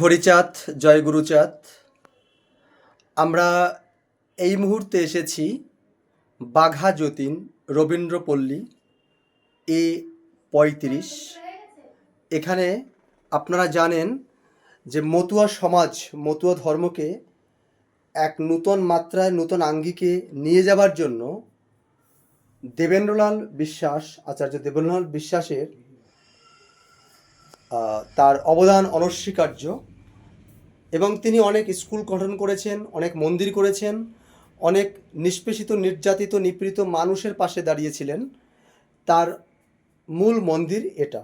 হরিচাঁদ, জয় গুরুচাঁদ। আমরা এই মুহূর্তে এসেছি বাঘা যতীন রবীন্দ্রপল্লী এ পঁয়ত্রিশ। এখানে আপনারা জানেন যে মতুয়া সমাজ, মতুয়া ধর্মকে এক নূতন মাত্রায়, নূতন আঙ্গিকে নিয়ে যাবার জন্য দেবেন্দ্রলাল বিশ্বাস, আচার্য দেবেন্দ্রলাল বিশ্বাসের তার অবদান অনস্বীকার্য। এবং তিনি অনেক স্কুল গঠন করেছেন, অনেক মন্দির করেছেন, অনেক নিষ্পেষিত, নির্যাতিত, নিপীড়িত মানুষের পাশে দাঁড়িয়েছিলেন। তার মূল মন্দির এটা।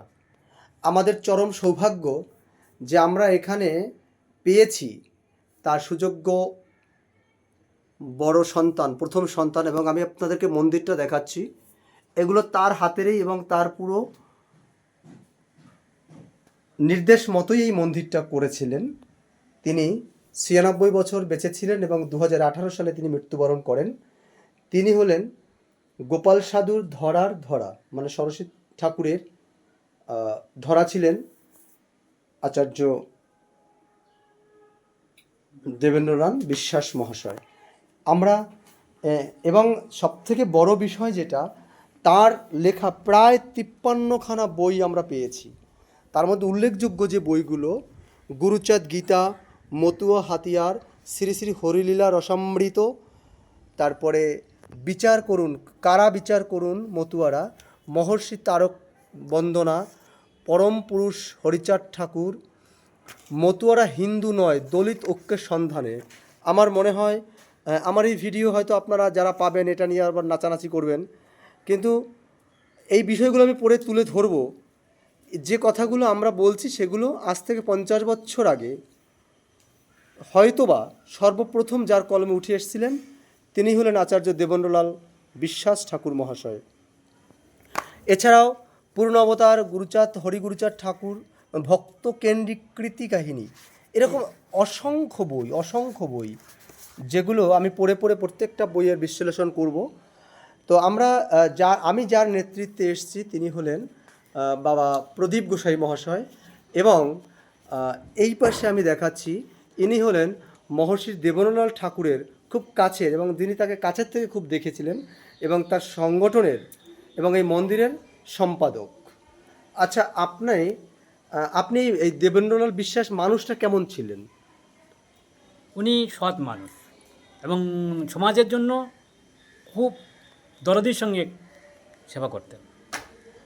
আমাদের চরম সৌভাগ্য যে আমরা এখানে পেয়েছি তার সুযোগ্য বড় সন্তান, প্রথম সন্তান এবং আমি আপনাদেরকে মন্দিরটা দেখাচ্ছি। এগুলো তার হাতেরই এবং তার পুরো নির্দেশ মতোই এই মন্দিরটা করেছিলেন। তিনি ছিয়ানব্বই বছর বেঁচে ছিলেন এবং দু হাজার আঠারো সালে তিনি মৃত্যুবরণ করেন। তিনি হলেন গোপাল সাধুর ধরার ধরা মানে সরস্বতী ঠাকুরের ধরা ছিলেন আচার্য দেবেন্দ্রনাথ বিশ্বাস মহাশয়। আমরা এবং সবথেকে বড় বিষয় যেটা, তার লেখা প্রায় তিপ্পান্নখানা বই আমরা পেয়েছি। তার মধ্যে উল্লেখযোগ্য যে বইগুলো, গুরুচাঁদ গীতা মতুয়া হাতিয়ার শ্রী শ্রী হরিলীলা রসামৃত। তারপরে বিচার করুন, কারা বিচার করুন মতুয়ারা? মহর্ষি তারক বন্দনা, পরম পুরুষ হরিচাঁদ ঠাকুর। মতুয়ারা হিন্দু নয়, দলিত ঐক্যের সন্ধানে। আমার মনে হয় আমার এই ভিডিও হয়তো আপনারা যারা পাবেন, এটা নিয়ে আবার নাচানাচি করবেন। কিন্তু এই বিষয়গুলো আমি পড়ে তুলে ধরবো। যে কথাগুলো আমরা বলছি, সেগুলো আজ থেকে পঞ্চাশ বছর আগে হয়তোবা সর্বপ্রথম যার কলমে উঠে এসেছিলেন, তিনি হলেন আচার্য দেবেন্দ্রলাল বিশ্বাস ঠাকুর মহাশয়। এছাড়াও পূর্ণ অবতার গুরুচাঁদ, হরিগুরুচাঁদ ঠাকুর, ভক্ত কেন্দ্রিকৃতি কাহিনী, এরকম অসংখ্য বই অসংখ্য বই, যেগুলো আমি পড়ে পড়ে প্রত্যেকটা বইয়ের বিশ্লেষণ করব। তো আমরা যা, আমি যার নেতৃত্বে এসেছি তিনি হলেন বাবা প্রদীপ গোসাই মহাশয় এবং এই পাশে আমি দেখাচ্ছি ইনি হলেন মহর্ষি দেবনলাল ঠাকুরের খুব কাছের এবং তিনি তাকে কাছের থেকে খুব দেখেছিলেন এবং তার সংগঠনের এবং এই মন্দিরের সম্পাদক। আচ্ছা আপনি আপনি এই দেবেন্দ্রলাল বিশ্বাস মানুষটা কেমন ছিলেন? উনি সৎ মানুষ এবং সমাজের জন্য খুব দরদির সঙ্গে সেবা করতেন।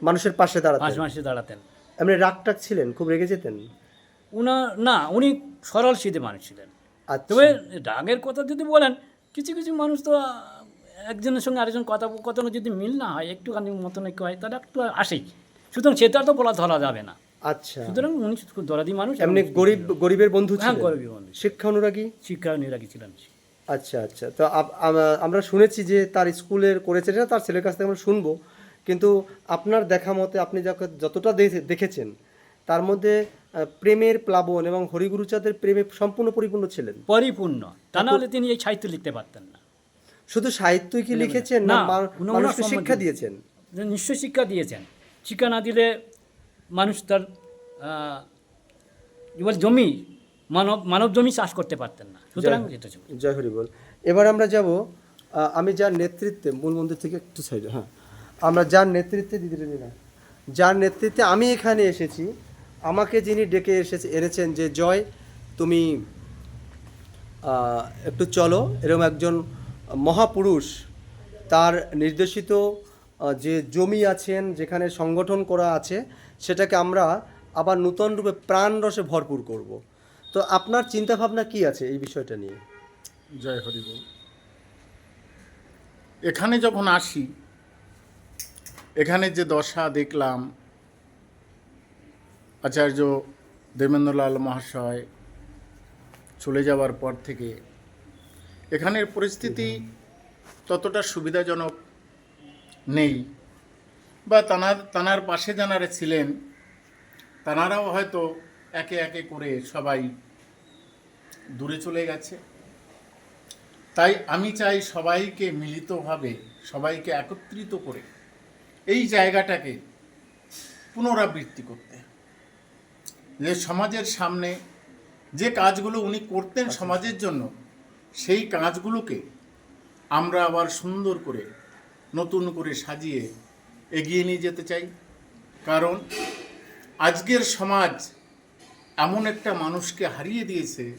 মানুষের পাশে দাঁড়াতেন। মাঝে মাসে দাঁড়াতেন। এমনি রাগটাক ছিলেন? খুব রেগে যেতেন? উনার না উনি সরল সিধে মানুষ ছিলেন। আচ্ছা। তবে রাগের কথা যদি বলেন কিছু কিছু মানুষ তো একজনের সঙ্গে আরেকজন কথা কথা যদি মিল না হয় একটুখানি মতন একটু হয় তাহলে একটু আসেই। সুতরাং সেটা তো বলা ধরা যাবে না। আচ্ছা। সুতরাং উনি খুব দরাদি মানুষ এমনি গরিব গরিবের বন্ধু হ্যাঁ ছিলেন। গরিবী মানুষ শিক্ষা অনুরাগী? শিক্ষা নিরাগী ছিলেন আচ্ছা আচ্ছা। তো আমরা শুনেছি যে তার স্কুলের করেছে এটা তার ছেলের কাছ থেকে আমরা শুনব। কিন্তু আপনার দেখা মতে আপনি যাকে- যতটা দেখেছেন তার মধ্যে প্রেমের প্লাবন এবং হরিগুরুচাঁদের প্রেমে সম্পূর্ণ পরিপূর্ণ ছিলেন। পরিপূর্ণ। তা নাহলে তিনি এই সাহিত্য লিখতে পারতেন না। শুধু সাহিত্যই কি লিখেছেন না না, মানুষকে শিক্ষা দিয়েছেন? নিশ্চয় শিক্ষা দিয়েছেন। শিক্ষা না দিলে মানুষ তার বলে জমি মানব মানব জমি চাষ করতে পারতেন না। সুতরাং জয় হরি বল এবার আমরা যাব আমি যার নেতৃত্বে মূল মন্দির থেকে একটু সাইডে হ্যাঁ। আমরা যার নেতৃত্বে দিদি দিদিরা যার নেতৃত্বে আমি এখানে এসেছি আমাকে যিনি ডেকে এসেছে, এনেছেন যে, জয়, তুমি একটু চলো। এরকম একজন মহাপুরুষ, তার নির্দেশিত যে জমি আছেন, যেখানে সংগঠন করা আছে, সেটাকে আমরা আবার নূতন রূপে প্রাণ রসে ভরপুর করব। তো আপনার চিন্তা ভাবনা কি আছে এই বিষয়টা নিয়ে? জয় হরি এখানে যখন আসি, এখানে যে দশা দেখলাম আচার্য দেবেন্দ্রলাল মহাশয় চলে যাওয়ার পর থেকে এখানের পরিস্থিতি ততটা সুবিধাজনক নেই বা তানার তানার পাশে যারা ছিলেন, তানারাও হয়তো একে একে করে সবাই দূরে চলে গেছে। তাই আমি চাই সবাইকে মিলিতভাবে, সবাইকে একত্রিত করে এই জায়গাটাকে পুনরাবৃত্তি করতে। যে সমাজের সামনে যে কাজগুলো উনি করতেন সমাজের জন্য সেই কাজগুলোকে আমরা আবার সুন্দর করে নতুন করে সাজিয়ে এগিয়ে নিয়ে যেতে চাই। কারণ আজকের সমাজ এমন একটা মানুষকে হারিয়ে দিয়েছে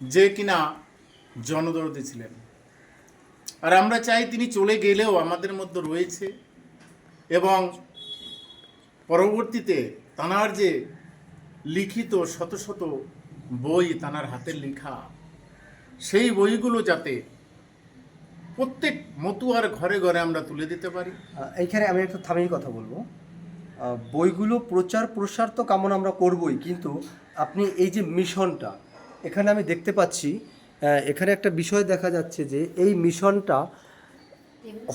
যে কিনা জনদরদি ছিলেন। আর আমরা চাই তিনি চলে গেলেও আমাদের মধ্যে রয়েছে এবং পরবর্তীতে তানার যে লিখিত শত শত বই তানার হাতের লেখা। সেই বইগুলো যাতে প্রত্যেক মতুয়ার ঘরে ঘরে আমরা তুলে দিতে পারি। এইখানে আমি একটা থামিয়ে কথা বলব। বইগুলো প্রচার প্রসার তো কামনা আমরা করবই, কিন্তু আপনি এই যে মিশনটা, এখানে আমি দেখতে পাচ্ছি এখানে একটা বিষয় দেখা যাচ্ছে যে এই মিশনটা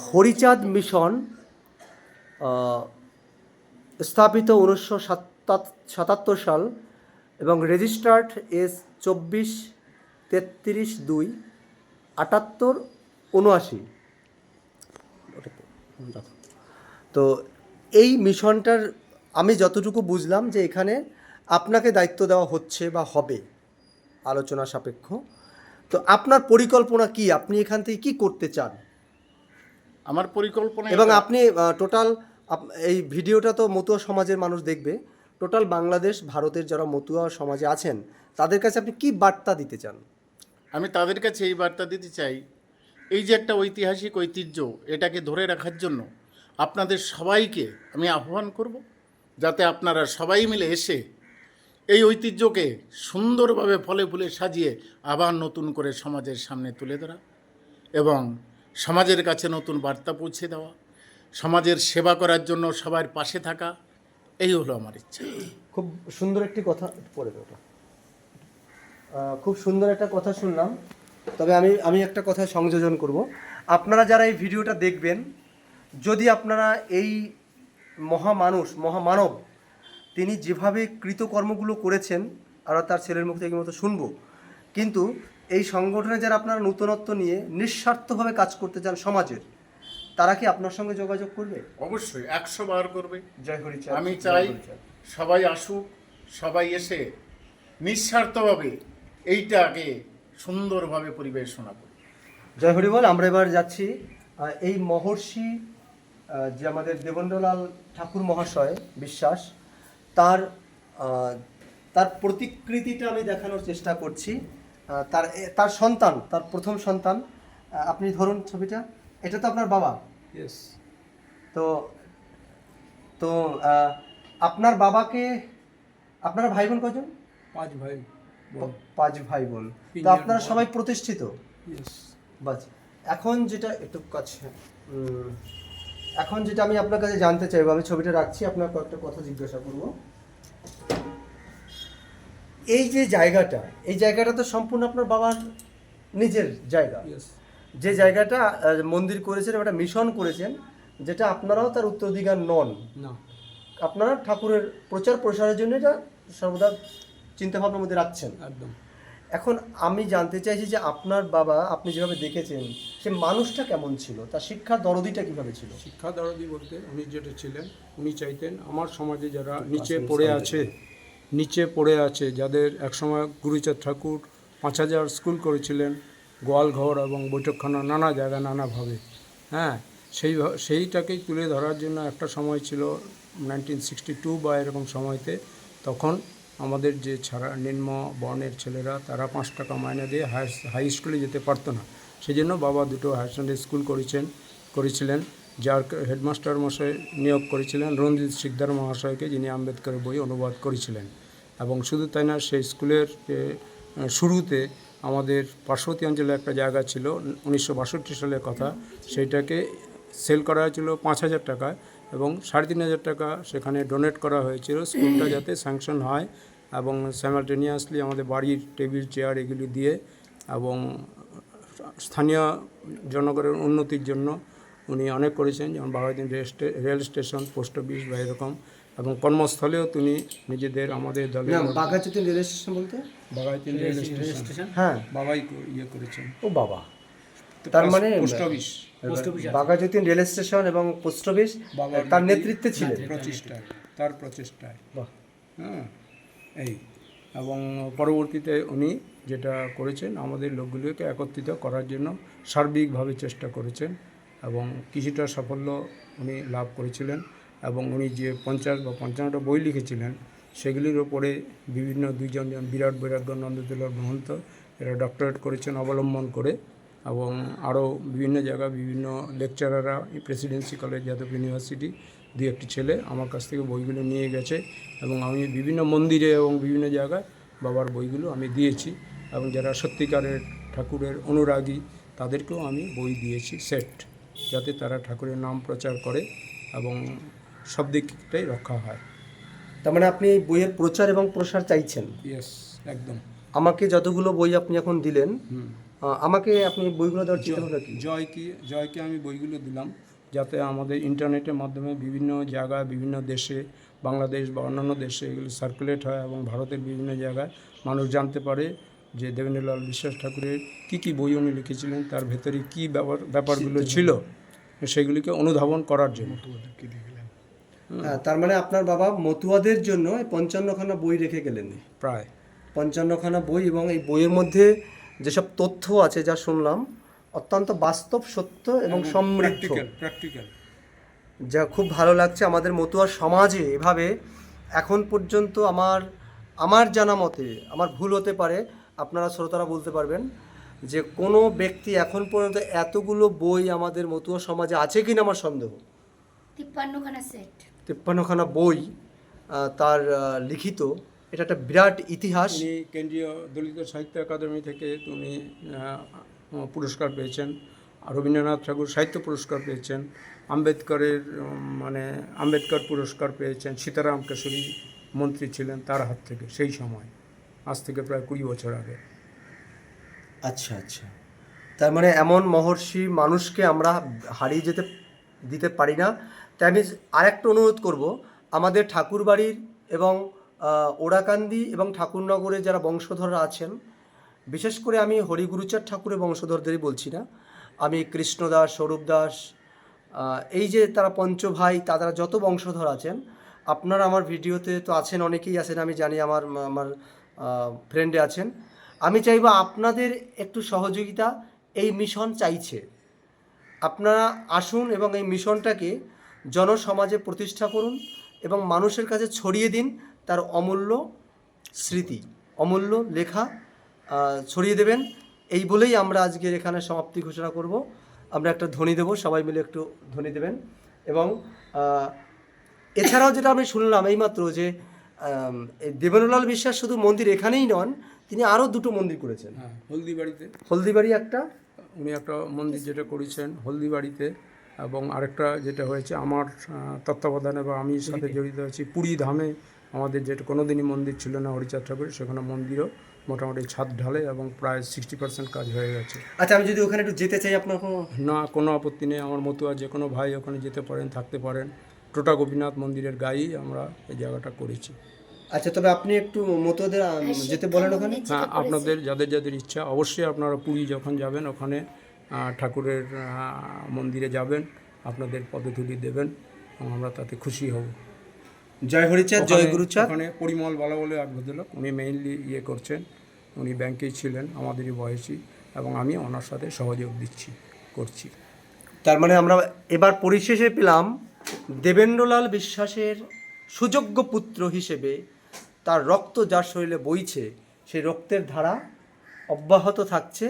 হরিচাঁদ মিশন স্থাপিত উনিশশো সাত সাতাত্তর সাল এবং রেজিস্টার্ড এস চব্বিশ তেত্রিশ দুই আটাত্তর উনআশি তো এই মিশনটার আমি যতটুকু বুঝলাম যে এখানে আপনাকে দায়িত্ব দেওয়া হচ্ছে বা হবে আলোচনা সাপেক্ষ। তো আপনার পরিকল্পনা কি? আপনি এখান থেকে কি করতে চান? আমার পরিকল্পনা এবং আপনি টোটাল এই ভিডিওটা তো মতুয়া সমাজের মানুষ দেখবে। টোটাল বাংলাদেশ, ভারতের যারা মতুয়া সমাজে আছেন, তাদের কাছে আপনি কি বার্তা দিতে চান? আমি তাদের কাছে এই বার্তা দিতে চাই, এই যে একটা ঐতিহাসিক ঐতিহ্য, এটাকে ধরে রাখার জন্য আপনাদের সবাইকে আমি আহ্বান করব, যাতে আপনারা সবাই মিলে এসে এই ঐতিহ্যকে সুন্দরভাবে ফলে ফুলে সাজিয়ে আবার নতুন করে সমাজের সামনে তুলে ধরা এবং সমাজের কাছে নতুন বার্তা পৌঁছে দেওয়া, সমাজের সেবা করার জন্য সবার পাশে থাকা এই হলো আমার ইচ্ছা। খুব সুন্দর একটি কথা দাও ওটা। খুব সুন্দর একটা কথা শুনলাম। তবে আমি আমি একটা কথা সংযোজন করব। আপনারা যারা এই ভিডিওটা দেখবেন, যদি আপনারা এই মহামানুষ, মহামানব, তিনি যেভাবে কৃতকর্মগুলো করেছেন, আমরা তার ছেলের মুখ থেকে মতো শুনব। কিন্তু এই সংগঠনে যারা আপনারা নূতনত্ব নিয়ে নিঃস্বার্থভাবে কাজ করতে চান সমাজের তারা কি আপনার সঙ্গে যোগাযোগ করবে? অবশ্যই একশো বার করবে। জয় হরিচাঁদ আমি চাই সবাই আসুক সবাই এসে নিঃস্বার্থভাবে এইটাকে সুন্দরভাবে পরিবেশনা করুক। জয় হরি বল আমরা এবার যাচ্ছি এই মহর্ষি যে আমাদের দেবেন্দ্রলাল ঠাকুর মহাশয় বিশ্বাস তার তার প্রতিকৃতিটা আমি দেখানোর চেষ্টা করছি। তার তার সন্তান তার প্রথম সন্তান আপনি ধরুন ছবিটা। এটা তো আপনার বাবা। তো তো আপনার বাবাকে আপনার ভাই বোন কজন পাঁচ ভাই পাঁচ ভাই বোন তো আপনারা সবাই প্রতিষ্ঠিত? বাস এখন যেটা একটু কাছে এখন যেটা আমি আপনার কাছে জানতে চাইব আমি ছবিটা রাখছি আপনার কয়েকটা কথা জিজ্ঞাসা করব। এই যে জায়গাটা এই জায়গাটা তো সম্পূর্ণ আপনার বাবার নিজের জায়গা। যে জায়গাটা মন্দির করেছেন একটা মিশন করেছেন যেটা আপনারাও তার উত্তরাধিকার নন। না। আপনারা ঠাকুরের প্রচার প্রসারের জন্য এটা সর্বদা চিন্তাভাবনার মধ্যে রাখছেন। একদম। এখন আমি জানতে চাইছি যে আপনার বাবা আপনি যেভাবে দেখেছেন সে মানুষটা কেমন ছিল? তার শিক্ষার দরদিটা কীভাবে ছিল? শিক্ষা দরদি বলতে উনি যেটা ছিলেন উনি চাইতেন আমার সমাজে যারা নিচে পড়ে আছে নিচে পড়ে আছে যাদের একসময় গুরুচাঁদ ঠাকুর পাঁচ হাজার স্কুল করেছিলেন গোয়ালঘর এবং বৈঠকখানা নানা জায়গা নানাভাবে। হ্যাঁ সেই সেইটাকেই তুলে ধরার জন্য একটা সময় ছিল নাইনটিন সিক্সটি টু বা এরকম সময়তে। তখন আমাদের যে ছাড়া, নিম্ন বর্ণের ছেলেরা, তারা পাঁচ টাকা মাইনে দিয়ে হাই হাই স্কুলে যেতে পারতো না। সেই জন্য বাবা দুটো হায়ার সেকেন্ডারি স্কুল করেছেন, করেছিলেন, যার হেডমাস্টার মশাই নিয়োগ করেছিলেন, রঞ্জিত শিকদার মহাশয়কে, যিনি আম্বেদকরের বই অনুবাদ করেছিলেন। এবং শুধু তাই না, সেই স্কুলের শুরুতে আমাদের পার্শ্ববর্তী অঞ্চলে একটা জায়গা ছিল, উনিশশো বাষট্টি সালের কথা। সেইটাকে সেল করা হয়েছিল পাঁচ হাজার টাকায় এবং সাড়ে তিন হাজার টাকা সেখানে ডোনেট করা হয়েছিল স্কুলটা যাতে স্যাংশন হয় এবং স্যামালটেনিয়াসলি আমাদের বাড়ির টেবিল চেয়ার এগুলি দিয়ে এবং স্থানীয় জনগণের উন্নতির জন্য উনি অনেক করেছেন। যেমন বাঘাদিন রেল স্টে- রেল স্টেশন, পোস্ট অফিস বা এরকম এবং কর্মস্থলেও তিনি নিজেদের আমাদের দলের না রেল স্টেশন বলতে? Baghajatin rail station. হ্যাঁ। বাবাই ইয়ে করেছেন। ও বাবা। তার মানে post office. Baghajatin rail station এবং পোস্ট অফিস তার নেতৃত্বে ছিলেন। প্রচেষ্টায় তার প্রচেষ্টায়। বাহ। হ্যাঁ এই। এবং পরবর্তীতে উনি যেটা করেছেন আমাদের লোকগুলোকে একত্রিত করার জন্য সার্বিকভাবে চেষ্টা করেছেন এবং কিছুটা সাফল্য উনি লাভ করেছিলেন। এবং উনি যে পঞ্চাশ বা পঞ্চান্নটা বই লিখেছিলেন, সেগুলির ওপরে বিভিন্ন দুইজন জন বিরাট বৈরাগ্য নন্দদুলার মহন্ত, এরা ডক্টরেট করেছেন অবলম্বন করে এবং আরও বিভিন্ন জায়গা বিভিন্ন লেকচারাররা প্রেসিডেন্সি কলেজ যাদব ইউনিভার্সিটি দু একটি ছেলে আমার কাছ থেকে বইগুলো নিয়ে গেছে এবং আমি বিভিন্ন মন্দিরে এবং বিভিন্ন জায়গায় বাবার বইগুলো আমি দিয়েছি এবং যারা সত্যিকারের ঠাকুরের অনুরাগী, তাদেরকেও আমি বই দিয়েছি সেট যাতে তারা ঠাকুরের নাম প্রচার করে এবং সব দিকটাই রক্ষা হয়। তার মানে আপনি এই বইয়ের প্রচার এবং প্রসার চাইছেন? ইয়েস একদম। আমাকে যতগুলো বই আপনি এখন দিলেন আমাকে আপনি বইগুলো দেওয়ার চিন্তা ভাবনা কি? জয়কে জয়কে আমি বইগুলো দিলাম যাতে আমাদের ইন্টারনেটের মাধ্যমে বিভিন্ন জায়গায় বিভিন্ন দেশে বাংলাদেশ বা অন্যান্য দেশে এগুলো সার্কুলেট হয় এবং ভারতের বিভিন্ন জায়গায় মানুষ জানতে পারে যে দেবেন্দ্রলাল বিশ্বাস ঠাকুরের কী কী বই উনি লিখেছিলেন তার ভেতরে কী ব্যাপার ব্যাপারগুলো ছিল সেগুলিকে অনুধাবন করার জন্য। হ্যাঁ, তার মানে আপনার বাবা মতুয়াদের জন্য পঞ্চান্নখানা বই রেখে গেলেন। প্রায়। পঞ্চান্নখানা বই এবং এই বইয়ের মধ্যে যেসব তথ্য আছে যা শুনলাম অত্যন্ত বাস্তব সত্য এবং সমৃদ্ধ। প্র্যাকটিক্যাল যা খুব ভালো লাগছে আমাদের মতুয়া সমাজে। এভাবে এখন পর্যন্ত আমার আমার জানা মতে আমার ভুল হতে পারে আপনারা শ্রোতারা বলতে পারবেন যে কোনো ব্যক্তি এখন পর্যন্ত এতগুলো বই আমাদের মতুয়া সমাজে আছে কিনা আমার সন্দেহ? তিপ্পান্নখানা সেট। তিপ্পান্নখানা বই তার লিখিত। এটা একটা বিরাট ইতিহাস। কেন্দ্রীয় দলিত সাহিত্য একাডেমি থেকে উনি পুরস্কার পেয়েছেন। আর রবীন্দ্রনাথ ঠাকুর সাহিত্য পুরস্কার পেয়েছেন। আম্বেদকরের মানে আম্বেদকর পুরস্কার পেয়েছেন। সীতারাম কেশরী মন্ত্রী ছিলেন তার হাত থেকে সেই সময়। আজ থেকে প্রায় কুড়ি বছর আগে। আচ্ছা আচ্ছা। তার মানে এমন মহর্ষি মানুষকে আমরা হারিয়ে যেতে দিতে পারি না। তাই আমি আরেকটা অনুরোধ করব। আমাদের ঠাকুরবাড়ির এবং ওড়াকান্দি এবং ঠাকুরনগরে যারা বংশধররা আছেন, বিশেষ করে আমি হরিগুরুচাঁদ ঠাকুরের বংশধরদেরই বলছি না। আমি কৃষ্ণদাস স্বরূপ দাস এই যে তারা পঞ্চভাই, তারা যত বংশধর আছেন, আপনারা আমার ভিডিওতে তো আছেন, অনেকেই আছেন, আমি জানি আমার আমার ফ্রেন্ডে আছেন। আমি চাইব আপনাদের একটু সহযোগিতা, এই মিশন চাইছে। আপনারা আসুন এবং এই মিশনটাকে জনসমাজে প্রতিষ্ঠা করুন এবং মানুষের কাছে ছড়িয়ে দিন তার অমূল্য স্মৃতি অমূল্য লেখা ছড়িয়ে দেবেন। এই বলেই আমরা আজকের এখানে সমাপ্তি ঘোষণা করব। আমরা একটা ধ্বনি দেবো সবাই মিলে একটু ধ্বনি দেবেন। এবং এছাড়াও যেটা আমি শুনলাম এইমাত্র যে দেবেন্দ্রলাল বিশ্বাস শুধু মন্দির এখানেই নন তিনি আরও দুটো মন্দির করেছেন। হ্যাঁ হলদিবাড়িতে। হলদিবাড়ি একটা উনি একটা মন্দির যেটা করেছেন হলদিবাড়িতে এবং আরেকটা যেটা হয়েছে আমার তত্ত্বাবধানে বা আমি সাথে জড়িত আছি পুরী ধামে আমাদের যেটা কোনোদিনই মন্দির ছিল না হরিচাঁদ ঠাকুরের সেখানে মন্দিরও মোটামুটি ছাদ ঢালে এবং প্রায় সিক্সটি পার্সেন্ট কাজ হয়ে গেছে। আচ্ছা আমি যদি ওখানে একটু যেতে চাই আপনার কোনো না কোনো আপত্তি নেই আমার মতো আর যে কোনো ভাই ওখানে যেতে পারেন থাকতে পারেন। টোটা গোপীনাথ মন্দিরের গায়েই আমরা এই জায়গাটা করেছি। আচ্ছা তবে আপনি একটু মতোদের যেতে বলেন ওখানে। হ্যাঁ আপনাদের যাদের যাদের ইচ্ছা অবশ্যই আপনারা পুরী যখন যাবেন ওখানে ঠাকুরের মন্দিরে যাবেন আপনাদের পদধূলি দেবেন আমরা তাতে খুশি হব। জয় হরিচাঁদ জয় ওখানে- গুরুচাঁদ। ওখানে পরিমল বালা বলে এক ভদ্রলোক উনি মেইনলি ইয়ে করছেন উনি ব্যাংকেই ছিলেন আমাদেরই বয়সী এবং আমি ওনার সাথে সহযোগ দিচ্ছি করছি। তার মানে আমরা এবার পরিশেষে পেলাম দেবেন্দ্রলাল বিশ্বাসের সুযোগ্য পুত্র হিসেবে তার রক্ত যার শরীরে বইছে সেই রক্তের ধারা অব্যাহত থাকছে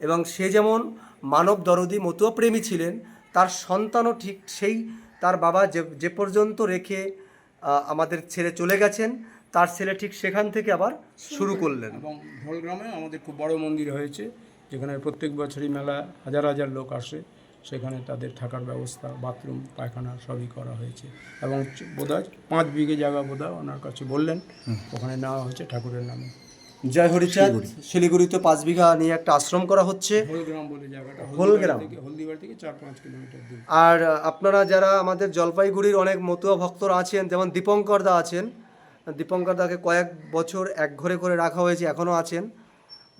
এবং সে যেমন মানব দরদি মতুয়া প্রেমী ছিলেন তার সন্তানও ঠিক সেই তার বাবা যে যে পর্যন্ত রেখে আমাদের ছেড়ে চলে গেছেন তার ছেলে ঠিক সেখান থেকে আবার শুরু করলেন। এবং ঢোলগ্রামে আমাদের খুব বড় মন্দির হয়েছে যেখানে প্রত্যেক বছরই মেলা হাজার হাজার লোক আসে। সেখানে তাদের থাকার ব্যবস্থা বাথরুম পায়খানা সবই করা হয়েছে। এবং বোধহয় পাঁচ বিঘে জায়গা বোধহয় ওনার কাছে বললেন ওখানে নেওয়া হয়েছে ঠাকুরের নামে। জয় হরিচাঁদ শিলিগুড়িতে পাঁচ বিঘা নিয়ে একটা আশ্রম করা হচ্ছে। হোলগ্রাম বলে জায়গাটা হোলগ্রাম। থেকে হলদিবাড়ি থেকে চার পাঁচ কিলোমিটার দূর। আর আপনারা যারা আমাদের জলপাইগুড়ির অনেক মতুয়া ভক্তরা আছেন যেমন দীপঙ্কর দা আছেন দীপঙ্কর দাকে কয়েক বছর এক ঘরে করে রাখা হয়েছে এখনও আছেন।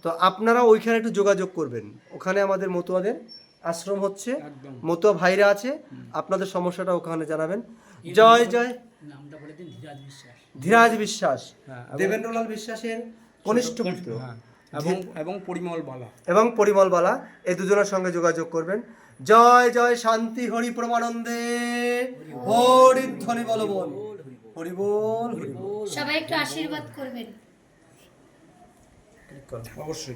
তো আপনারা ওইখানে একটু যোগাযোগ করবেন। ওখানে আমাদের মতুয়াদের আশ্রম হচ্ছে মতুয়া ভাইরা আছে আপনাদের সমস্যাটা ওখানে জানাবেন। জয় জয়। নামটা বলে দিন ধীরাজ বিশ্বাস। হ্যাঁ, দেবেন্দ্রলাল বিশ্বাসের কনিষ্ঠ পুত্র। হ্যাঁ এবং এবং পরিমল বালা। এবং পরিমল বালা এই দুজনের সঙ্গে যোগাযোগ করবেন। জয় জয় শান্তি হরি প্রমানন্দে। হরি ধ্বনি বল বল হরি বল হরি বল। সবাই একটু আশীর্বাদ করবেন। অবশ্যই।